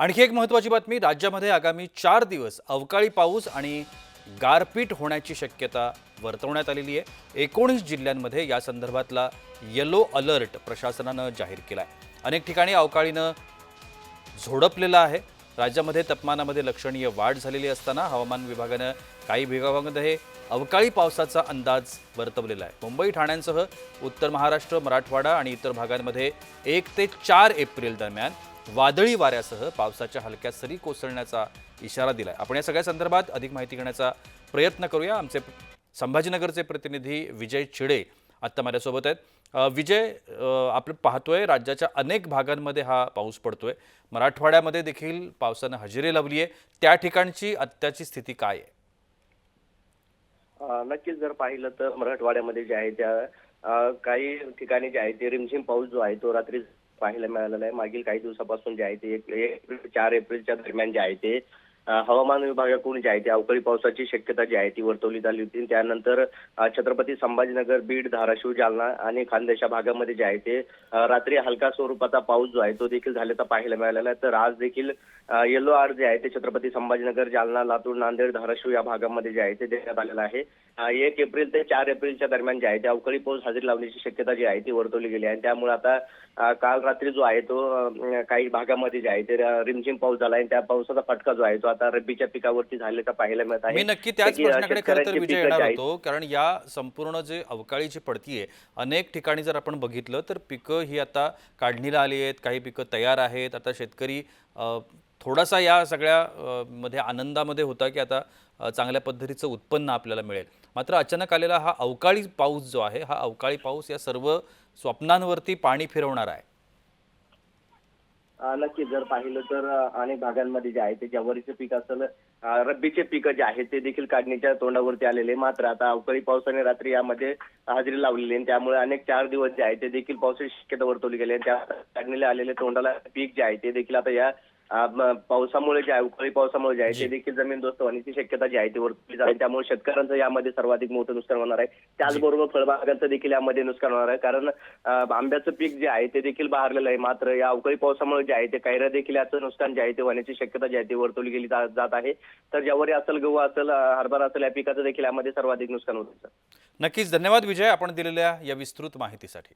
आणखी एक महत्त्वाची बातमी राज्यामध्ये आगामी चार दिवस अवकाळी पाऊस आणि गारपीट होण्याची शक्यता वर्तवण्यात आलेली आहे. एकोणीस जिल्ह्यांमध्ये या संदर्भातला येलो अलर्ट प्रशासनानं जाहीर केला आहे अनेक ठिकाणी अवकाळीनं झोडपलेलं आहे. राज्यामध्ये तापमानामध्ये लक्षणीय वाढ झालेली असताना हवामान विभागानं काही विभागामध्ये अवकाळी पावसाचा अंदाज वर्तवलेला आहे. मुंबई ठाण्यांसह उत्तर महाराष्ट्र मराठवाडा आणि इतर भागांमध्ये एक ते चार एप्रिल दरम्यान वादळी वाऱ्यासह पावसाच्या हलक्या सरी कोसळण्याचा इशारा दिला आहे आपण या सगळ्या संदर्भात अधिक माहिती घेण्याचा प्रयत्न करूया. आमचे संभाजीनगरचे प्रतिनिधी विजय चिडे आत्ता माझ्यासोबत आहेत. विजय आपण पाहतोय राज्याच्या अनेक भागांमध्ये हा पाऊस पडतोय. मराठवाड्यामध्ये देखील पावसानं हजेरी लावली आहे त्या ठिकाणची आत्ताची स्थिती काय आहे? नक्कीच जर पाहिलं तर मराठवाड्यामध्ये जे आहे त्या काही ठिकाणी जे आहे ते रिमझिम पाऊस जो आहे तो रात्री पाहायला मिळालेलं आहे. मागील काही दिवसापासून जे आहे ते एक एप्रिल चार एप्रिलच्या दरम्यान जे आहे ते हवामान विभागाकडून जी आहे ते अवकाळी पावसाची शक्यता जी आहे ती वर्तवली झाली होती. त्यानंतर छत्रपती संभाजीनगर बीड धाराशिव जालना आणि खानदेशा भागामध्ये जे आहे ते रात्री हलका स्वरूपाचा पाऊस जो आहे तो देखील झाल्याचा पाहायला मिळालेला आहे. तर आज देखील येलो आर जे आहे ते छत्रपती संभाजीनगर जालना लातूर नांदेड धाराशिव या भागामध्ये जे आहे ते देण्यात आलेलं आहे. एक एप्रिल ते चार एप्रिलच्या दरम्यान जे आहे ते अवकाळी पाऊस हजेरी लावण्याची शक्यता जी आहे ती वर्तवली गेली आहे. त्यामुळे आता काल रात्री जो आहे तो काही भागामध्ये जे आहे ते रिमझिम पाऊस झाला आहे. त्या पावसाचा फटका जो आहे तो आता रब्बीच्या पिकावरती झालेला पाहायला मिळत आहे. मी नक्की त्याच प्रश्नाकडे खरं तर विजय येणार होतो कारण या संपूर्ण जे अवकाळी जी पडतीये अनेक ठिकाणी जर आपण बघितलं तर पिकं ही आता काढणीला आली आहेत काही पिकं तयार आहेत. आता शेतकरी थोडासा या सगळ्या मध्ये आनंदामध्ये होता की आता चांगल्या पद्धतीचं उत्पन्न आपल्याला मिळेल. मात्र अचानक आलेला हा अवकाळी पाऊस जो आहे हा अवकाळी पाऊस या सर्व स्वप्नांवरती पाणी फिरवणार आहे. नक्की जर पाहिलं तर अनेक भागांमध्ये जे आहे ते ज्वारीचे पीक असेल रब्बीचे पीक जे आहेत ते देखील काढणीच्या तोंडावरती आलेले मात्र आता अवकाळी पावसाने रात्री यामध्ये हजेरी लावलेली आणि त्यामुळे अनेक चार दिवस जे आहे ते देखील पावसाची शक्यता वर्तवली गेली आणि त्या काढणीला आलेले तोंडाला पीक जे आहे ते देखील आता या पावसामुळे जे आहे अवकाळी पावसामुळे जे आहे. ते देखील जमीनदोस्त होण्याची शक्यता जी आहे ती वर्तवली जाते. त्यामुळे शेतकऱ्यांचं यामध्ये सर्वाधिक मोठं नुकसान होणार आहे. त्याचबरोबर फळबागांचं देखील यामध्ये नुकसान होणार आहे. कारण आंब्याचं पीक जे आहे ते देखील बहारलेलं आहे. मात्र या अवकाळी पावसामुळे जे आहे ते कैऱ्या देखील याचं नुकसान जे आहे ते होण्याची शक्यता जी आहे ती वर्तवली गेली जात आहे. तर ज्वारी असेल गहू असेल हरभरा असेल या पिकाचं देखील यामध्ये सर्वाधिक नुकसान होतं नक्कीच. धन्यवाद विजय. आपण दिलेल्या या विस्तृत माहितीसाठी.